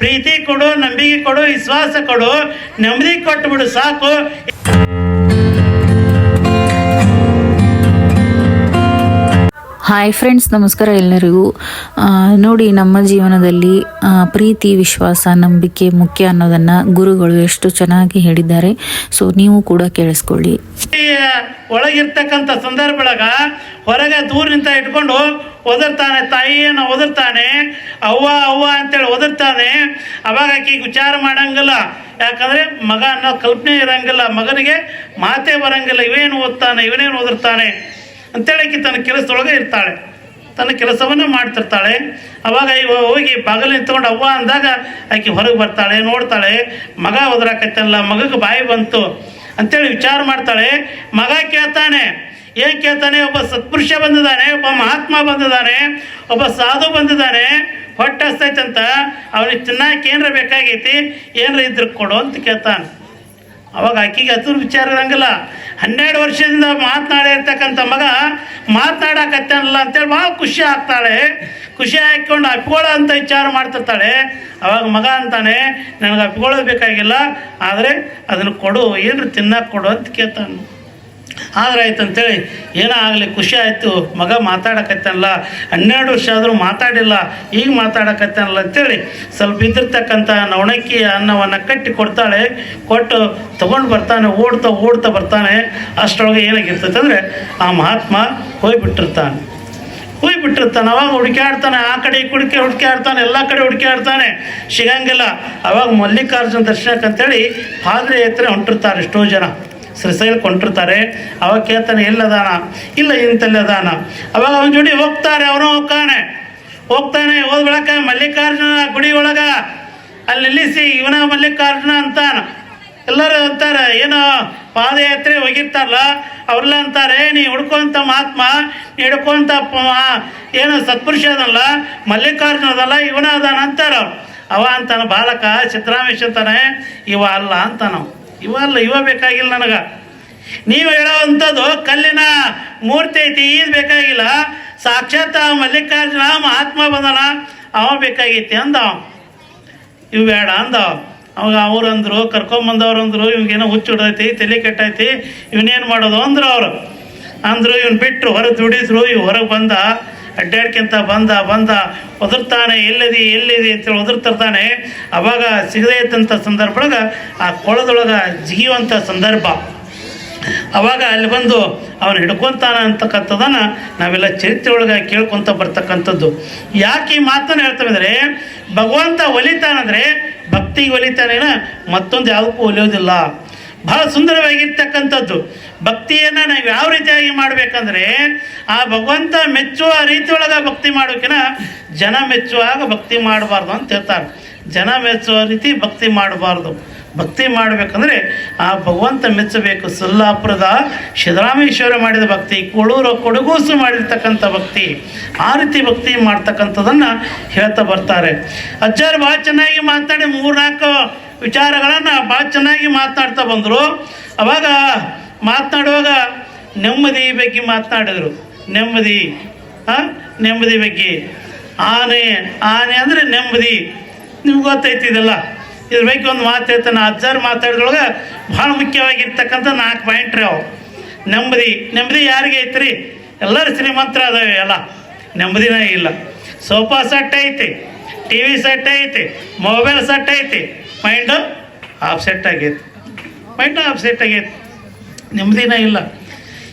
ಪ್ರೀತಿ ಕೊಡು ನಂಬಿಕೆ ಕೊಡು ವಿಶ್ವಾಸ ಕೊಡು ನೆಮ್ಮದಿ ಕೊಟ್ಬಿಡು ಸಾಕು. ಹಾಯ್ ಫ್ರೆಂಡ್ಸ್ ನಮಸ್ಕಾರ ಎಲ್ಲರಿಗೂ. ನೋಡಿ ನಮ್ಮ ಜೀವನದಲ್ಲಿ ಪ್ರೀತಿ, ವಿಶ್ವಾಸ, ನಂಬಿಕೆ ಮುಖ್ಯ ಅನ್ನೋದನ್ನು ಗುರುಗಳು ಎಷ್ಟು ಚೆನ್ನಾಗಿ ಹೇಳಿದ್ದಾರೆ. ಸೊ ನೀವು ಕೂಡ ಕೇಳಿಸ್ಕೊಳ್ಳಿ. ಒಳಗಿರ್ತಕ್ಕಂಥ ಸಂದರ್ಭದೊಳಗ ಹೊರಗೆ ದೂರ ನಿಂತ ಇಟ್ಕೊಂಡು ಒದರ್ತಾನೆ, ತಾಯಿಯನ್ನು ಒದರ್ತಾನೆ, ಅವ್ವ ಅವ್ವ ಅಂತೇಳಿ ಒದರ್ತಾನೆ. ಅವಾಗ ಆಕೆಗೆ ವಿಚಾರ ಮಾಡಂಗಿಲ್ಲ. ಯಾಕಂದ್ರೆ ಮಗ ಅನ್ನೋ ಕಲ್ಪನೆ ಇರಂಗಿಲ್ಲ, ಮಗನಿಗೆ ಮಾತೇ ಬರಂಗಿಲ್ಲ. ಇವೇನು ಓದ್ತಾನೆ, ಇವನೇನು ಓದಿರ್ತಾನೆ ಅಂತೇಳಿ ಆಕೆ ತನ್ನ ಕೆಲಸದೊಳಗೆ ಇರ್ತಾಳೆ. ತನ್ನ ಕೆಲಸವನ್ನು ಮಾಡ್ತಿರ್ತಾಳೆ. ಅವಾಗ ಹೋಗಿ ಬಾಗಿಲು ನಿಂತ್ಕೊಂಡು ಅವ್ವ ಅಂದಾಗ ಆಕೆ ಹೊರಗೆ ಬರ್ತಾಳೆ, ನೋಡ್ತಾಳೆ, ಮಗ ಒದರಾಕತ್ತಲ್ಲ ಮಗಗೆ ಬಾಯಿ ಬಂತು ಅಂತೇಳಿ ವಿಚಾರ ಮಾಡ್ತಾಳೆ. ಮಗ ಕೇಳ್ತಾನೆ, ಏನ್ ಕೇಳ್ತಾನೆ, ಒಬ್ಬ ಸತ್ಪುರುಷ ಬಂದಿದ್ದಾನೆ, ಒಬ್ಬ ಮಹಾತ್ಮ ಬಂದಿದ್ದಾನೆ, ಒಬ್ಬ ಸಾಧು ಬಂದಿದ್ದಾನೆ, ಹೊಟ್ಟೆ ಹಸ್ತೈತಂತ ಅವನಿಗೆ ತಿನ್ನಕ್ಕೆ ಏನರ ಬೇಕಾಗೈತಿ, ಏನರ ಇದ್ರ ಕೊಡು ಅಂತ ಕೇಳ್ತಾನೆ. ಅವಾಗ ಆಕಿಗೆ ಅದ್ರ ವಿಚಾರ ಇರಂಗಿಲ್ಲ. ಹನ್ನೆರಡು ವರ್ಷದಿಂದ ಮಾತನಾಡಿರ್ತಕ್ಕಂಥ ಮಗ ಮಾತನಾಡಕತ್ತಾನಲ್ಲ ಅಂತೇಳಿ ಭಾಳ ಖುಷಿ ಆಗ್ತಾಳೆ. ಖುಷಿ ಹಾಕ್ಕೊಂಡು ಅಪ್ಕೊಳ್ಳೋ ಅಂತ ವಿಚಾರ ಮಾಡ್ತಿರ್ತಾಳೆ. ಅವಾಗ ಮಗ ಅಂತಾನೆ, ನನಗೆ ಅಪ್ಕೊಳ್ಳೋದು ಬೇಕಾಗಿಲ್ಲ, ಆದರೆ ಅದನ್ನು ಕೊಡು ಏನು ತಿನ್ನಕ್ಕೆ ಕೊಡು ಅಂತ ಕೇಳ್ತಾನೆ. ಆದ್ರೆ ಆಯ್ತು ಅಂತೇಳಿ ಏನೋ ಆಗಲಿ, ಖುಷಿ ಆಯಿತು, ಮಗ ಮಾತಾಡಕತ್ತಲ್ಲ ಹನ್ನೆರಡು ವರ್ಷ ಆದರೂ ಮಾತಾಡಿಲ್ಲ, ಈಗ ಮಾತಾಡಕತ್ತಲ್ಲ ಅಂತೇಳಿ, ಸ್ವಲ್ಪ ಇದ್ದಿರ್ತಕ್ಕಂಥ ನವಣಕ್ಕಿ ಅನ್ನವನ್ನು ಕಟ್ಟಿ ಕೊಡ್ತಾಳೆ, ಕೊಟ್ಟು ತೊಗೊಂಡು ಬರ್ತಾನೆ, ಓಡ್ತಾ ಓಡ್ತಾ ಬರ್ತಾನೆ, ಅಷ್ಟರೊಳಗೆ ಏನಾಗಿರ್ತೈತೆ ಅಂದರೆ ಆ ಮಹಾತ್ಮ ಹೋಗ್ಬಿಟ್ಟಿರ್ತಾನೆ ಹೋಗ್ಬಿಟ್ಟಿರ್ತಾನೆ ಅವಾಗ ಹುಡುಕಾಡ್ತಾನೆ ಆ ಕಡೆ ಈ ಕುಡಿಕೆ ಆಡ್ತಾನೆ ಎಲ್ಲ ಕಡೆ ಹುಡುಕ್ಯಾಡ್ತಾನೆ, ಸಿಗಂಗಿಲ್ಲ. ಅವಾಗ ಮಲ್ಲಿಕಾರ್ಜುನ ದರ್ಶನಕ್ಕಂತೇಳಿ ಪಾದ್ರೆ ಎತ್ತರೆ ಹೊಂಟಿರ್ತಾರೆ ಎಷ್ಟೋ ಜನ. ಶ್ರೀಶೈಲಕ್ಕೆ ಕೊಂಡಿರ್ತಾರೆ ಅವಾಗ ಕೇಳ್ತಾನೆ, ಎಲ್ಲದಾನ? ಇಲ್ಲ ಇಂತಲ್ಲದಾನ ಅವಾಗ ಅವನ ಜೋಡಿ ಹೋಗ್ತಾರೆ, ಅವನು ಹೋಗ್ತಾನೆ. ಹೋಗ್ತಾನೆ, ಹೋದ ಬಳಕ ಮಲ್ಲಿಕಾರ್ಜುನ ಗುಡಿ ಒಳಗ. ಅಲ್ಲಿ ನಿಲ್ಲಿಸಿ, ಇವನ ಮಲ್ಲಿಕಾರ್ಜುನ ಅಂತಾನ. ಎಲ್ಲರೂ ಅಂತಾರೆ, ಏನೋ ಪಾದಯಾತ್ರೆ ಹೋಗಿರ್ತಾರಲ್ಲ ಅವ್ರಲ್ಲ ಅಂತಾರೆ ನೀ ಹುಡ್ಕೊಂತ ಮಹಾತ್ಮ, ನೀ ಹಿಡ್ಕೊಂತ ಏನು ಸತ್ಪುರುಷ ಅದಲ್ಲ, ಮಲ್ಲಿಕಾರ್ಜುನ ಅದಲ್ಲ, ಇವನ ಅದಾನ ಅಂತಾರ. ಅವ ಅಂತಾನ, ಬಾಲಕ ಸಿದ್ದರಾಮೇಶ್ ಅಂತಾನೆ, ಇವ ಅಲ್ಲ ಅಂತಾನ ಅವ. ಇವ ಅಲ್ಲ ಇವ ಬೇಕಾಗಿಲ್ಲ ನನಗೆ. ನೀವು ಹೇಳೋವಂಥದ್ದು ಕಲ್ಲಿನ ಮೂರ್ತಿ ಐತಿ ಇದು ಬೇಕಾಗಿಲ್ಲ. ಸಾಕ್ಷಾತ್ ಮಲ್ಲಿಕಾರ್ಜುನ ಮಹಾತ್ಮ ಬಂದನ, ಅವ ಬೇಕಾಗೈತಿ ಅಂದ. ಇವು ಬೇಡ ಅಂದ ಅವಾಗ ಅವ್ರು ಅಂದರು ಕರ್ಕೊಂಬಂದವ್ರು ಅಂದರು ಇವ್ಗೇನೋ ಹುಚ್ಚು ಹಿಡ್ದೈತಿ, ತಲೆ ಕೆಟ್ಟೈತಿ, ಇವನೇನು ಮಾಡೋದು ಅಂದರು ಅವರು. ಅಂದರು ಇವ್ನು ಬಿಟ್ಟರು ಹೊರಗೆ ದುಡಿದ್ರು ಇವು ಹೊರಗೆ ಬಂದ. ಅಡ್ಡಾಡ್ಕೊಂತ ಬಂದ ಬಂದ, ಒದರ್ತಾನೆ, ಎಲ್ಲಿದೆ ಎಲ್ಲಿದೆ ಅಂತೇಳಿ ಒದರ್ತಿರ್ತಾನೆ. ಅವಾಗ ಸಿಗದೇ ಇದ್ದಂಥ ಸಂದರ್ಭದೊಳಗೆ ಆ ಕೊಳದೊಳಗೆ ಜಿಗಿಯುವಂಥ ಸಂದರ್ಭ. ಅವಾಗ ಅಲ್ಲಿ ಬಂದು ಅವನು ಹಿಡ್ಕೊತಾನ ಅಂತಕ್ಕಂಥದ್ದನ್ನು ನಾವೆಲ್ಲ ಚರಿತ್ರೆ ಒಳಗೆ ಕೇಳ್ಕೊತ ಬರ್ತಕ್ಕಂಥದ್ದು. ಯಾಕೆ ಈ ಮಾತನ್ನು ಹೇಳ್ತೇವೆ ಭಗವಂತ ಒಲಿತಾನಂದರೆ ಭಕ್ತಿಗೆ ಒಲಿತಾನೇನ ಮತ್ತೊಂದು ಯಾವಕ್ಕೂ ಒಲಿಯೋದಿಲ್ಲ. ಬಹಳ ಸುಂದರವಾಗಿರ್ತಕ್ಕಂಥದ್ದು. ಭಕ್ತಿಯನ್ನು ನಾವು ಯಾವ ರೀತಿಯಾಗಿ ಮಾಡಬೇಕಂದ್ರೆ, ಆ ಭಗವಂತ ಮೆಚ್ಚುವ ರೀತಿಯೊಳಗೆ ಭಕ್ತಿ ಮಾಡೋಕಿನ ಜನ ಮೆಚ್ಚುವಾಗ ಭಕ್ತಿ ಮಾಡಬಾರ್ದು ಅಂತ ಹೇಳ್ತಾರೆ. ಜನ ಮೆಚ್ಚುವ ರೀತಿ ಭಕ್ತಿ ಮಾಡಬಾರ್ದು. ಭಕ್ತಿ ಮಾಡಬೇಕಂದ್ರೆ ಆ ಭಗವಂತ ಮೆಚ್ಚಬೇಕು. ಸೊಲ್ಲಾಪುರದ ಸಿದ್ದರಾಮೇಶ್ವರ ಮಾಡಿದ ಭಕ್ತಿ ಕೊಡೂರು ಕೊಡಗೂಸು ಮಾಡಿರ್ತಕ್ಕಂಥ ಭಕ್ತಿ, ಆ ರೀತಿ ಭಕ್ತಿ ಮಾಡ್ತಕ್ಕಂಥದ್ದನ್ನು ಹೇಳ್ತಾ ಬರ್ತಾರೆ. ಅಜ್ಜಾರು ಭಾಳ ಚೆನ್ನಾಗಿ ಮಾತಾಡಿ, ಮೂರ್ನಾಲ್ಕು ವಿಚಾರಗಳನ್ನು ಭಾಳ ಚೆನ್ನಾಗಿ ಮಾತನಾಡ್ತಾ ಬಂದರು. ಅವಾಗ ಮಾತನಾಡುವಾಗ ನೆಮ್ಮದಿ ಬಗ್ಗೆ ಮಾತನಾಡಿದರು ನೆಮ್ಮದಿ, ಹಾಂ? ನೆಮ್ಮದಿ ಬಗ್ಗೆ. ಆನೆ ಆನೆ ಅಂದರೆ ನೆಮ್ಮದಿ. ನಿಮ್ಗೆ ಗೊತ್ತೈತಿ ಇದೆಲ್ಲ. ಇದ್ರ ಬಗ್ಗೆ ಒಂದು ಮಾತು ಹೇಳ್ತಾನೆ. ಅಜ್ಜಾರು ಮಾತಾಡಿದ್ರೊಳಗೆ ಭಾಳ ಮುಖ್ಯವಾಗಿರ್ತಕ್ಕಂಥ ನಾಲ್ಕು ಪಾಯಿಂಟ್ ರೀ ಅವು. ನೆಮ್ಮದಿ. ನೆಮ್ಮದಿ ಯಾರಿಗೆ ಐತ್ರಿ? ಎಲ್ಲರೂ ಶ್ರೀಮಂತರ ಅದಾವೆ ಎಲ್ಲ ನೆಮ್ಮದಿನೇ ಇಲ್ಲ. ಸೋಫಾ ಸೆಟ್ ಐತಿ ಟಿ ವಿ ಸೆಟ್ ಐತಿ ಮೊಬೈಲ್ ಸೆಟ್ ಐತಿ. ಮೈಂಡು ಆಪ್ಸೆಟ್ ಆಗೈತೆ. ಮೈಂಡ್ ಆಪ್ಸೆಟ್ ಆಗೈತೆ. ನೆಮ್ಮದಿನ ಇಲ್ಲ.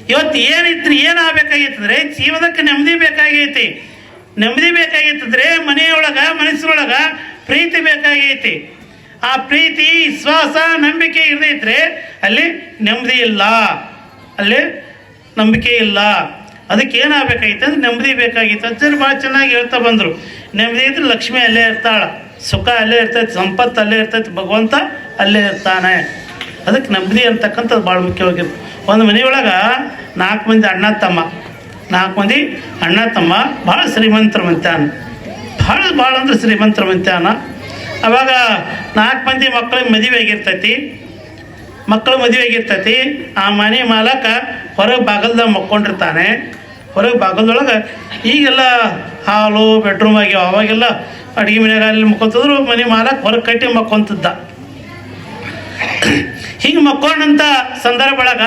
ಇವತ್ತು ಏನಿತ್ತು ಏನು ಆಗ್ಬೇಕಾಗಿತ್ತಂದ್ರೆ ಜೀವನಕ್ಕೆ ನೆಮ್ಮದಿ ಬೇಕಾಗೈತಿ. ನೆಮ್ಮದಿ ಬೇಕಾಗಿತ್ತಂದ್ರೆ ಮನೆಯೊಳಗೆ ಮನಸ್ಸಿನೊಳಗೆ ಪ್ರೀತಿ ಬೇಕಾಗೈತಿ. ಆ ಪ್ರೀತಿ, ವಿಶ್ವಾಸ, ನಂಬಿಕೆ ಇರದಿದ್ರೆ ಅಲ್ಲಿ ನೆಮ್ಮದಿ ಇಲ್ಲ. ಅಲ್ಲಿ ನಂಬಿಕೆ ಇಲ್ಲ. ಅದಕ್ಕೆ ಏನಾಗಬೇಕಾಗಿತ್ತು ಅಂದ್ರೆ ನೆಮ್ಮದಿ ಬೇಕಾಗಿತ್ತು. ಅಜ್ಜರು ಭಾಳ ಚೆನ್ನಾಗಿ ಹೇಳ್ತಾ ಬಂದರು. ನೆಮ್ಮದಿ ಇದ್ರೆ ಲಕ್ಷ್ಮಿ ಅಲ್ಲೇ ಇರ್ತಾಳೆ. ಸುಖ ಅಲ್ಲೇ ಇರ್ತೈತೆ, ಸಂಪತ್ತು ಅಲ್ಲೇ ಇರ್ತೈತೆ, ಭಗವಂತ ಅಲ್ಲೇ ಇರ್ತಾನೆ. ಅದಕ್ಕೆ ನೆಮ್ಮದಿ ಅಂತಕ್ಕಂಥದ್ದು ಭಾಳ ಮುಖ್ಯವಾಗಿತ್ತು ಒಂದು ಮನೆಯೊಳಗೆ ನಾಲ್ಕು ಮಂದಿ ಅಣ್ಣ ತಮ್ಮ. ನಾಲ್ಕು ಮಂದಿ ಅಣ್ಣ ತಮ್ಮ ಭಾಳ ಶ್ರೀಮಂತರ ಮಂತ್ಯಾನ ಭಾಳ ಭಾಳ ಅಂದ್ರೆ ಶ್ರೀಮಂತರ ಮಂತ್ಯಾನ ಅವಾಗ ನಾಲ್ಕು ಮಂದಿ ಮಕ್ಕಳಿಗೆ ಮದುವೆ ಆಗಿರ್ತೈತಿ. ಮಕ್ಕಳು ಮದುವೆ ಆಗಿರ್ತೈತಿ. ಆ ಮನೆ ಮಾಲಕ ಹೊರಗೆ ಬಾಗಲ್ದಾಗ ಮಕ್ಕೊಂಡಿರ್ತಾನೆ. ಹೊರಗೆ ಬಾಗಲ್ದೊಳಗೆ ಈಗೆಲ್ಲ ಹಾಲು ಬೆಡ್ರೂಮ್ ಆಗ್ಯಾವ ಅವಾಗೆಲ್ಲ ಅಡುಗೆ ಮನೆಯಾಗ ಅಲ್ಲಿ ಮಕ್ಕೊಂತಿದ್ರು, ಮನೆ ಮಾಲಕ್ ಹೊರಗೆ ಕಟ್ಟಿ ಮಕ್ಕೊಂತಿದ್ದ. ಹಿಂಗೆ ಮಕ್ಕೊಂಡಂಥ ಸಂದರ್ಭ ಒಳಗ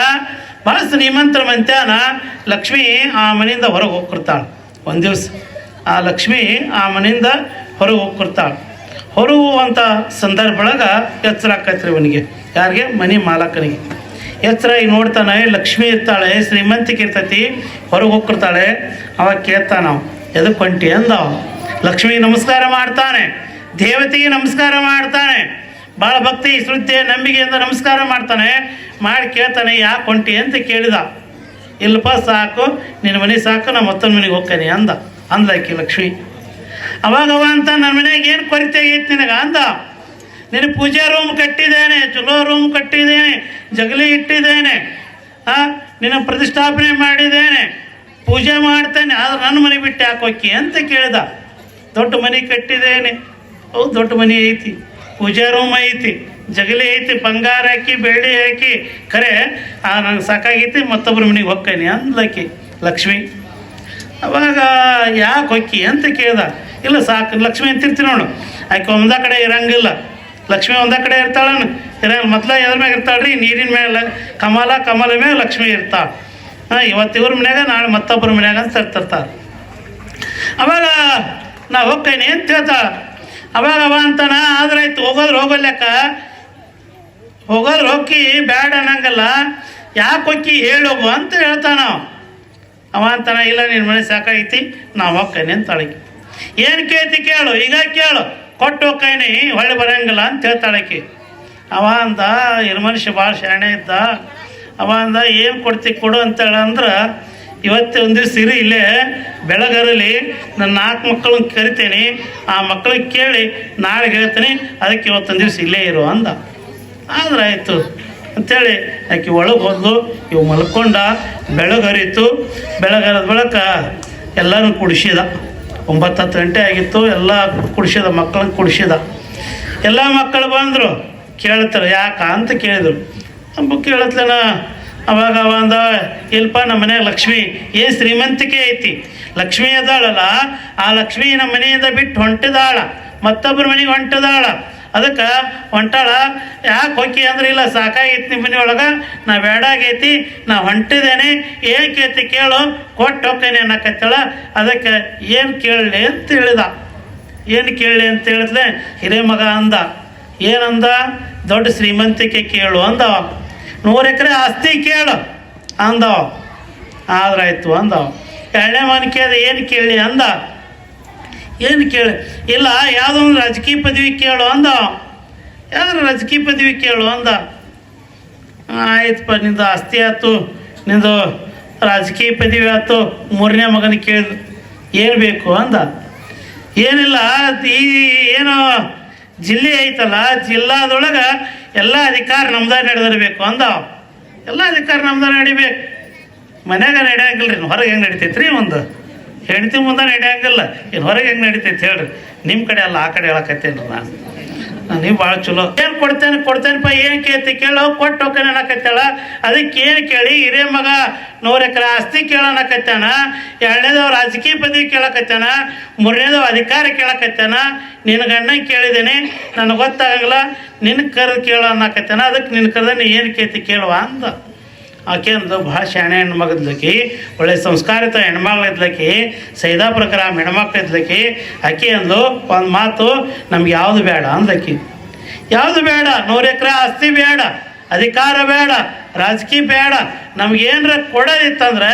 ಭಾಳ ಶ್ರೀಮಂತರ ಮಂತ್ಯಾನ, ಲಕ್ಷ್ಮಿ ಆ ಮನೆಯಿಂದ ಹೊರಗೆ ಹೋಗ್ತಿರ್ತಾಳೆ ಒಂದು ದಿವಸ ಆ ಲಕ್ಷ್ಮಿ ಆ ಮನೆಯಿಂದ ಹೊರಗೆ ಹೋಗ್ತಿರ್ತಾಳೆ ಹೊರಗುವಂಥ ಸಂದರ್ಭ ಒಳಗೆ ಎಚ್ಚರ ಆಕೈತ್ರಿ ಅವನಿಗೆ. ಯಾರಿಗೆ? ಮನೆ ಮಾಲಕನಿಗೆ. ಎಚ್ಚರ ಈಗ ನೋಡ್ತಾನೆ, ಲಕ್ಷ್ಮಿ ಇರ್ತಾಳೆ, ಶ್ರೀಮಂತಿಕೆ ಇರ್ತೈತಿ, ಹೊರಗೆ ಹೋಗ್ತಿರ್ತಾಳೆ ಅವಾಗ ಕೇಳ್ತಾನ ನಾವು ಎದಕ್ಕೆ ಹೊಂಟಿ ಅಂದ ಅವ. ಲಕ್ಷ್ಮಿಗೆ ನಮಸ್ಕಾರ ಮಾಡ್ತಾನೆ, ದೇವತೆಗೆ ನಮಸ್ಕಾರ ಮಾಡ್ತಾನೆ ಭಾಳ ಭಕ್ತಿ, ಶ್ರದ್ಧೆ, ನಂಬಿಕೆಯಿಂದ ನಮಸ್ಕಾರ ಮಾಡ್ತಾನೆ. ಮಾಡಿ ಕೇಳ್ತಾನೆ ಯಾಕೆ ಹೊಂಟಿ ಅಂತ ಕೇಳಿದ. ಇಲ್ಲಪ್ಪ, ಸಾಕು, ನಿನ್ನ ಮನೆ ಸಾಕು, ನಾ ಮತ್ತೊಂದು ಮನೆಗೆ ಹೋಗ್ತೇನೆ ಅಂದ. ಅಂದ್ಲಾಕಿ ಲಕ್ಷ್ಮಿ. ಅವಾಗ ಅವ ಅಂತ ನನ್ನ ಮನೆಗೆ ಏನು ಕೊರತೆ ಆಗೈತೆ ನಿನಗೆ? ಅಂದ. ನಿನ್ನ ಪೂಜಾ ರೂಮ್ ಕಟ್ಟಿದ್ದೇನೆ, ಚಲೋ ರೂಮ್ ಕಟ್ಟಿದ್ದೇನೆ, ಜಗಲಿ ಇಟ್ಟಿದ್ದೇನೆ ಹಾಂ ನಿನ್ನ ಪ್ರತಿಷ್ಠಾಪನೆ ಮಾಡಿದ್ದೇನೆ, ಪೂಜೆ ಮಾಡ್ತೇನೆ, ಆದ್ರೆ ನನ್ನ ಮನೆ ಬಿಟ್ಟು ಯಾಕೆ ಹೋಕಿ ಅಂತ ಕೇಳಿದ. ದೊಡ್ಡ ಮನೆ ಕಟ್ಟಿದ್ದೇನೆ. ಅವು ದೊಡ್ಡ ಮನೆ ಐತಿ. ಪೂಜಾ ರೂಮ್ ಐತಿ. ಜಗಲಿ ಐತಿ, ಬಂಗಾರ ಹಾಕಿ, ಬೆಳ್ಳಿ ಹಾಕಿ. ಖರೆ, ಆ, ನಂಗೆ ಸಾಕಾಗೈತಿ ಮತ್ತೊಬ್ಬರ ಮನೆಗೆ ಹೊಕ್ಕೇನಿ ಅಂದ್ಲಕ್ಕಿ. ಲಕ್ಷ್ಮಿ, ಅವಾಗ ಯಾಕೆ ಹೊಕ್ಕಿ ಅಂತ ಕೇಳ್ದ. ಇಲ್ಲ, ಸಾಕು, ಲಕ್ಷ್ಮಿ ಅಂತಿರ್ತೀನಿ ನೋಡು. ಆಕೆ ಒಂದ ಕಡೆ ಇರಂಗಿಲ್ಲ. ಲಕ್ಷ್ಮಿ ಒಂದ ಕಡೆ ಇರ್ತಾಳನು? ಇರಂಗಿಲ್ಲ. ಮೊದ್ಲ ಎದ್ರ ಮ್ಯಾಗ ಇರ್ತಾಳ್ರಿ? ನೀರಿನ ಮೇಲೆ ಕಮಲ ಕಮಲ ಮೇಲೆ ಲಕ್ಷ್ಮಿ ಇರ್ತಾಳೆ. ಹಾಂ ಇವತ್ತು ಇವ್ರ ಮನ್ಯಾಗ ನಾಳೆ ಮತ್ತೊಬ್ಬರ ಮನ್ಯಾಗ ಅಂತ ತರ್ತಿರ್ತಾರೆ ಅವಾಗ ನಾ ಹೋಗ್ತೇನೆ ಅಂತ ಹೇಳ್ತಾಳ ಅವಾಗ ಅವ ಅಂತಾನ ಆದ್ರಾಯ್ತು ಹೋಗೋದ್ರ ಹೋಗಲ್ಯಾಕ ಹೋಗೋದ್ರ ಹೋಗಿ ಬ್ಯಾಡ ಅನ್ನಂಗಲ್ಲ. ಯಾಕೆ ಹೊಕ್ಕಿ ಹೇಳೋಗು ಅಂತ ಹೇಳ್ತಾನ ಅವ. ಅಂತಾನ ಇಲ್ಲ ನಿನ್ನ ಮನೆ ಸಾಕಾಗೈತಿ, ನಾ ಹೋಗ್ತೇನೆ ಅಂತ ಅಳಕಿ ಏನು ಕೇಳ್ತಿ ಕೇಳು, ಈಗ ಕೇಳು. ಕೊಟ್ಟು ಹೋಗ್ತೇನೆ, ಹೊಳ್ಳಿ ಬರಂಗಿಲ್ಲ ಅಂತ ಹೇಳ್ತಾಳಕಿ ಅವ ಅಂದ ಇರ್ ಮನುಷ್ಯ ಭಾಳ ಶಾಣೆ ಇದ್ದ. ಅವ ಅಂದ, ಏನು ಕೊಡ್ತಿ ಕೊಡು ಅಂತೇಳ ಅಂದ್ರೆ ಇವತ್ತು ಒಂದು ಸಿರಿ ಇಲ್ಲೇ ಬೆಳಗರಲ್ಲಿ ನನ್ನ ನಾಲ್ಕು ಮಕ್ಕಳನ್ನ ಕರಿತೇನೆ. ಆ ಮಕ್ಕಳಿಗೆ ಕೇಳಿ ನಾಳೆ ಹೇಳ್ತೀನಿ, ಅದಕ್ಕೆ ಇವತ್ತೊಂದು ದಿವ್ಸ ಇಲ್ಲೇ ಇರು ಅಂದ. ಆದ್ರೆ ಆಯಿತು ಅಂಥೇಳಿ ಆಕೆ ಒಳಗೆ ಹೋದ್ಲು. ಇವು ಮಲ್ಕೊಂಡ, ಬೆಳಗರಿತು. ಬೆಳಗರದ ಬಳಕ ಎಲ್ಲರೂ ಕುಡಿಸಿದ. ಒಂಬತ್ತು ಹತ್ತು ಗಂಟೆ ಆಗಿತ್ತು, ಎಲ್ಲ ಕುಡಿಸಿದ, ಮಕ್ಕಳನ್ನ ಕುಡಿಸಿದ. ಎಲ್ಲ ಮಕ್ಕಳು ಬಂದರು. ಕೇಳ್ತಾರೆ, ಯಾಕ ಅಂತ ಕೇಳಿದರು. ಅಂಬ ಕೇಳತ್ಲನ ಅವಾಗ ಅವ ಅಂದ, ಇಲ್ಪ ನಮ್ಮ ಮನ್ಯಾಗ ಲಕ್ಷ್ಮಿ ಏ ಶ್ರೀಮಂತಿಕೆ ಐತಿ? ಲಕ್ಷ್ಮಿ ಅದಾಳಲ್ಲ, ಆ ಲಕ್ಷ್ಮಿ ನಮ್ಮ ಮನೆಯಿಂದ ಬಿಟ್ಟು ಹೊಂಟಿದಾಳ, ಮತ್ತೊಬ್ಬರ ಮನೆಗೆ ಹೊಂಟಿದಾಳ. ಅದಕ್ಕೆ ಹೊಂಟಾಳ, ಯಾಕೆ ಹೊಕ್ಕಿ ಅಂದ್ರೆ ಇಲ್ಲ, ಸಾಕಾಗೈತಿ ನಿಮ್ಮ ಮನೆಯೊಳಗೆ ನಾ ಬೇಡಾಗೈತಿ ನಾ ಹೊಂಟಿದ್ದೇನೆ, ಏನು ಕೇಳ್ತಿ ಕೇಳು, ಕೊಟ್ಟು ಹೋಗ್ತೇನೆ ಅನ್ನಕತ್ತಾಳ. ಅದಕ್ಕೆ ಏನು ಕೇಳಲಿ ಅಂತ ಹೇಳಿದ. ಏನು ಕೇಳಲಿ ಅಂತ ಹೇಳಿದ್ಲೆ ಹಿರೇ ಮಗ ಅಂದ. ಏನಂದ? ದೊಡ್ಡ ಶ್ರೀಮಂತಿಕೆ ಕೇಳು ಅಂದವ ನೂರು ಎಕರೆ ಆಸ್ತಿ ಕೇಳು, ಅಂದವ. ಆದ್ರಾಯ್ತು, ಅಂದವ. ಎರಡನೇ ಮನ ಕೇಳಿದ, ಏನು ಕೇಳಿ, ಅಂದ. ಏನು ಕೇಳಿ? ಇಲ್ಲ, ಯಾವುದೋ ಒಂದು ರಾಜಕೀಯ ಪದವಿ ಕೇಳು, ಅಂದ. ಯಾವ್ದಾರ ರಾಜಕೀಯ ಪದವಿ ಕೇಳು, ಅಂದ. ಆಯ್ತಪ್ಪ, ನಿಂದು ಆಸ್ತಿ ಆಯ್ತು, ನಿಂದು ರಾಜಕೀಯ ಪದವಿ ಆಯ್ತು, ಮೂರನೇ ಮಗನ ಕೇಳಿದ್ರು ಏನು ಬೇಕು, ಅಂದ. ಏನಿಲ್ಲ, ಈ, ಏನು ಜಿಲ್ಲೆ ಐತಲ್ಲ, ಜಿಲ್ಲಾದೊಳಗೆ ಎಲ್ಲ ಅಧಿಕಾರ ನಮ್ದ ನಡೆದಿರ್ಬೇಕು ಅಂದ. ಎಲ್ಲ ಅಧಿಕಾರ ನಮ್ದ ನಡಿಬೇಕು. ಮನ್ಯಾಗ ನಡೆಯಂಗಿಲ್ಲ ರೀ ಹೊರಗೆ ಹೆಂಗೆ ನಡಿತೈತೆ ಒಂದು ಹೆಂಡತಿ ಮುಂದೆ ನಡೆಯಂಗಿಲ್ಲ, ಇನ್ನು ಹೊರಗೆ ಹೆಂಗೆ ನಡಿತೈತೆ ಹೇಳ್ರಿ. ನಿಮ್ಮ ಕಡೆ ಅಲ್ಲ, ಆ ಕಡೆ ಹೇಳಕತ್ತೇನ್ರಿ ನಾನು. ನೀವು ಭಾಳ ಚಲೋ. ಏನು ಕೊಡ್ತೇನೆ, ಕೊಡ್ತೇನಪ್ಪ, ಏನು ಕೇಳ್ತಿ ಕೇಳೋ ಕೊಟ್ಟು ಹೋಗ್ತೇನೆ ಅದಕ್ಕೆ ಏನು ಕೇಳಿ, ಹಿರೇ ಮಗ, ನೂರು ಎಕರೆ ಆಸ್ತಿ ಕೇಳೋಣಕತ್ತಾನ ಎರಡನೇದವ್ ರಾಜಕೀಯ ಪದವಿ ಕೇಳಕತ್ತಾನ ಮೂರನೇದವ್ ಅಧಿಕಾರ ಕೇಳಕತ್ತಾನ ನಿನ್ನ ಗಂಡ ಕೇಳಿದೇನೆ ನನಗೆ ಗೊತ್ತಾಗಂಗಿಲ್ಲ ನಿನ್ನ ಕರೆದು ಕೇಳೋ ಅನ್ನಕತ್ತಾನ ಅದಕ್ಕೆ ನಿನ್ನ ಕರ್ದ ನೀ ಏನು ಕೇಳ್ತಿ ಕೇಳುವ ಅಂದ. ಆಕೆ ಅಂದು ಭಾಳ ಶಾಣೆ ಹೆಣ್ಮಗ ಇದ್ಲಕಿ, ಒಳ್ಳೆ ಸಂಸ್ಕಾರಿತ ಹೆಣ್ಮಗಳು ಸೈದಾ ಪ್ರಕಾರ ಹೆಣ್ಮಕ್ಳು ಇದ್ಲಕಿ, ಆಕೆ ಅಂದು ಒಂದು ಮಾತು ನಮ್ಗೆ ಯಾವುದು ಬೇಡ ಅಂದಕಿ ಯಾವುದು ಬೇಡ ನೂರು ಎಕರೆ ಆಸ್ತಿ ಬೇಡ ಅಧಿಕಾರ ಬೇಡ ರಾಜಕೀಯ ಬೇಡ ನಮ್ಗೇನ್ರ ಕೊಡೋದಿತ್ತಂದ್ರೆ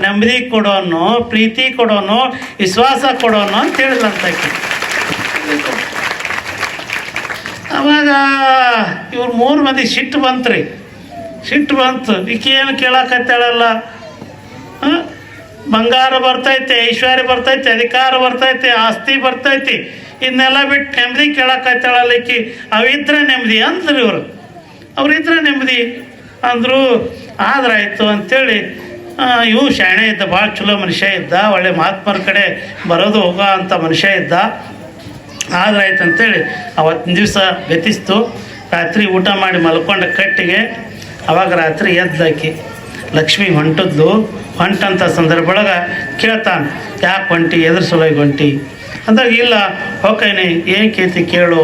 ನೆಮ್ಮದಿ ಕೊಡೋನು, ಪ್ರೀತಿ ಕೊಡೋನು, ವಿಶ್ವಾಸ ಕೊಡೋನು ಅಂತ ಹೇಳಿದ್ಲಂತಾಕಿ. ಅವಾಗ ಇವ್ರು ಮೂರು ಮಂದಿ ಸಿಟ್ಟು ಬಂತ್ರಿ. ಸಿಟ್ಟು ಬಂತು. ಈಕೆ ಏನು ಕೇಳಕತ್ತಾಳಲ್ಲ ಬಂಗಾರ ಬರ್ತೈತೆ, ಐಶ್ವರ್ಯ ಬರ್ತೈತೆ, ಅಧಿಕಾರ ಬರ್ತೈತೆ, ಆಸ್ತಿ ಬರ್ತೈತಿ. ಇದನ್ನೆಲ್ಲ ಬಿಟ್ಟು ನೆಮ್ಮದಿ ಕೇಳಕತ್ತಾಳಲ್ಲ ಈಕಿ. ಅವಿದ್ರೆ ನೆಮ್ಮದಿ ಅಂದ್ರು ಇವರು. ಅವರಿದ್ರೆ ನೆಮ್ಮದಿ ಅಂದರು. ಆದ್ರಾಯ್ತು ಅಂಥೇಳಿ ಇವು ಶಾಣೆ ಇದ್ದ, ಭಾಳ ಚಲೋ ಮನುಷ್ಯ ಇದ್ದ, ಒಳ್ಳೆ ಮಹಾತ್ಮರ ಕಡೆ ಬರೋದು ಹೋಗೋ ಅಂಥ ಮನುಷ್ಯ ಇದ್ದ. ಆದ್ರಾಯ್ತು ಅಂತೇಳಿ, ಅವತ್ತಿನ ದಿವಸ ಗತಿಸ್ತು. ರಾತ್ರಿ ಊಟ ಮಾಡಿ ಮಲ್ಕೊಂಡ ಕಟ್ಟಿಗೆ ಅವಾಗ ರಾತ್ರಿ ಎದ್ದಾಕಿ ಲಕ್ಷ್ಮಿ ಹೊಂಟದ್ದು ಹೊಂಟಂಥ ಸಂದರ್ಭ ಒಳಗೆ ಕೇಳ್ತಾನೆ, ಯಾಕೆ ಹೊಂಟಿ ಎದ್ರ ಸಲುವಾಗಿ ಹೊಂಟಿ ಅಂದಾಗ, ಇಲ್ಲ, ಹೋಕೈನಿ, ಏನು ಕೇಳ್ತಿ ಕೇಳು?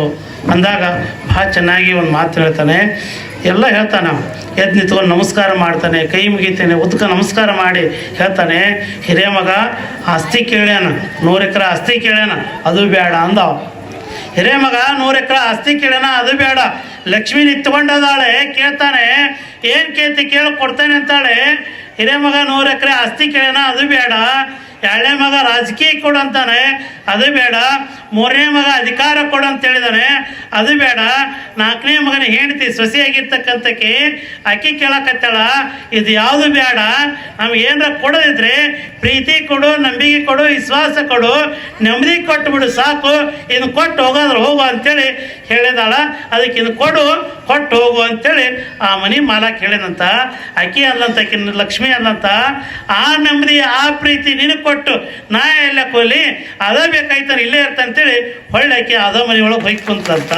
ಅಂದಾಗ ಭಾಳ ಚೆನ್ನಾಗಿ ಒಂದು ಮಾತು ಹೇಳ್ತಾನೆ. ಎಲ್ಲ ಹೇಳ್ತಾನೆ. ಎದ್ದು ನಿಂತ್ಕೊಂಡು ನಮಸ್ಕಾರ ಮಾಡ್ತಾನೆ, ಕೈ ಮುಗಿತಾನೆ, ಉದ್ಕ ನಮಸ್ಕಾರ ಮಾಡಿ ಹೇಳ್ತಾನೆ. ಹಿರಿಯ ಮಗ, ಆಸ್ತಿ ಕೇಳ್ಯಾನ, ನೂರು ಎಕರೆ ಆಸ್ತಿ ಕೇಳ್ಯಾನ, ಅದು ಬೇಡ ಅಂದವ ಹಿರಿಯ ಮಗ ನೂರು ಎಕರೆ ಆಸ್ತಿ ಕೇಳೋಣ ಅದು ಬೇಡ. ಲಕ್ಷ್ಮಿ ನಿಂತ್ಕೊಂಡದಾಳೆ ಕೇಳ್ತಾನೆ. ಏನು ಕೇಳ್ತಿ ಕೇಳಿ, ಕೊಡ್ತೇನೆ ಅಂತಾಳೆ. ಹಿರೇಮಗ ಮಗ ನೂರು ಎಕರೆ ಆಸ್ತಿ ಕೇಳೋಣ ಅದು ಬೇಡ. ಎರಡನೇ ಮಗ ರಾಜಕೀಯ ಕೊಡು ಅಂತಾನೆ ಅದು ಬೇಡ. ಮೂರನೇ ಮಗ ಅಧಿಕಾರ ಕೊಡು ಅಂತ ಹೇಳಿದಾನೆ ಅದು ಬೇಡ. ನಾಲ್ಕನೇ ಮಗನ ಹೆಂಡತಿ ಸೊಸೆಯಾಗಿರ್ತಕ್ಕಂಥಕ್ಕೆ ಅಕ್ಕಿ ಕೇಳಕತ್ತಾಳ, ಇದು ಯಾವುದು ಬೇಡ. ನಮ್ಗೆ ಏನಾರ ಕೊಡೋದಿದ್ರೆ ಪ್ರೀತಿ ಕೊಡು, ನಂಬಿಕೆ ಕೊಡು, ವಿಶ್ವಾಸ ಕೊಡು, ನೆಮ್ಮದಿ ಕೊಟ್ಟು ಬಿಡು ಸಾಕು. ಇದನ್ನು ಕೊಟ್ಟು ಹೋಗೋದ್ರೆ ಹೋಗು ಅಂತೇಳಿ ಹೇಳಿದಾಳ. ಅದಕ್ಕೆ ಇದು ಕೊಡು. ಕೊಟ್ಟು ಹೋಗು ಅಂತೇಳಿ ಆ ಮನೆ ಮಾಲಕ್ ಹೇಳಿದಂತ, ಅಕ್ಕಿ ಅಲ್ಲಂತ ಲಕ್ಷ್ಮಿ ಅಲ್ಲಂತ ಆ ನೆಮ್ಮದಿ ಆ ಪ್ರೀತಿ ನಿನಗೆ ಕೊಟ್ಟು ನಾ ಎಲ್ಲ ಕೊಲಿ, ಅದ ಬೇಕಾಯ್ತಾನೆ ಇಲ್ಲೇ ಇರ್ತ ಅಂತೇಳಿ ಹೊಳ್ಳೆ ಆಕಿ ಅದ ಮನೆ ಒಳಗೆ ಹೋಗಿ ಕುಂತಂತ.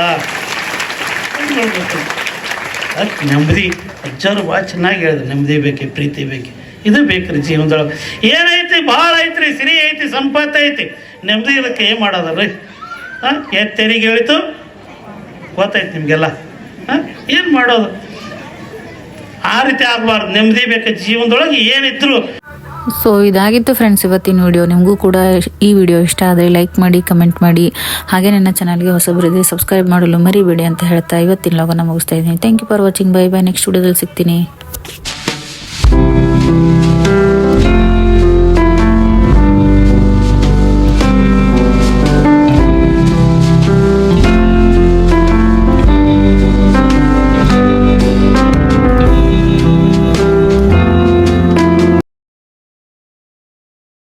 ನೆಮ್ಮದಿ, ಅಜ್ಜರು ಭಾಳ ಚೆನ್ನಾಗಿ ಹೇಳಿದ್ರು, ನೆಮ್ಮದಿ ಬೇಕೆ, ಪ್ರೀತಿ ಬೇಕೆ, ಇದು ಬೇಕ್ರಿ ಜೀವನದೊಳಗೆ. ಏನೈತಿ, ಭಾಳ ಐತ್ರಿ, ಸಿರಿ ಐತಿ, ಸಂಪತ್ತು ಐತಿ, ನೆಮ್ಮದಿ ಇದಕ್ಕೆ ಏನು ಮಾಡೋದಲ್ರಿ ಹಾಂ ಎತ್ತೆರಿಗೆ ಹೇಳಿತು ಗೊತ್ತಾಯ್ತು ನಿಮಗೆಲ್ಲ. ಏನು ಮಾಡೋದು ಆ ರೀತಿ ಆಗಬಾರ್ದು. ನೆಮ್ಮದಿ ಬೇಕು ಜೀವನದೊಳಗೆ ಏನಿದ್ರು. ಸೊ ಇದಾಗಿತ್ತು ಫ್ರೆಂಡ್ಸ್ ಇವತ್ತಿನ ವಿಡಿಯೋ ನಿಮಗೂ ಕೂಡ ಈ ವಿಡಿಯೋ ಇಷ್ಟ ಆದರೆ ಲೈಕ್ ಮಾಡಿ ಕಮೆಂಟ್ ಮಾಡಿ. ಹಾಗೆ ನನ್ನ ಚಾನಲ್ಗೆ ಹೊಸಬರಿದೆ ಸಬ್ಸ್ಕ್ರೈಬ್ ಮಾಡಲು ಮರಿಬೇಡಿ ಅಂತ ಹೇಳ್ತಾ ಇವತ್ತಿನ ಲಾಗನ್ನು ಮುಗಿಸ್ತಾ thank you for watching bye bye next ವಿಡಿಯೋದಲ್ಲಿ ಸಿಗ್ತೀನಿ.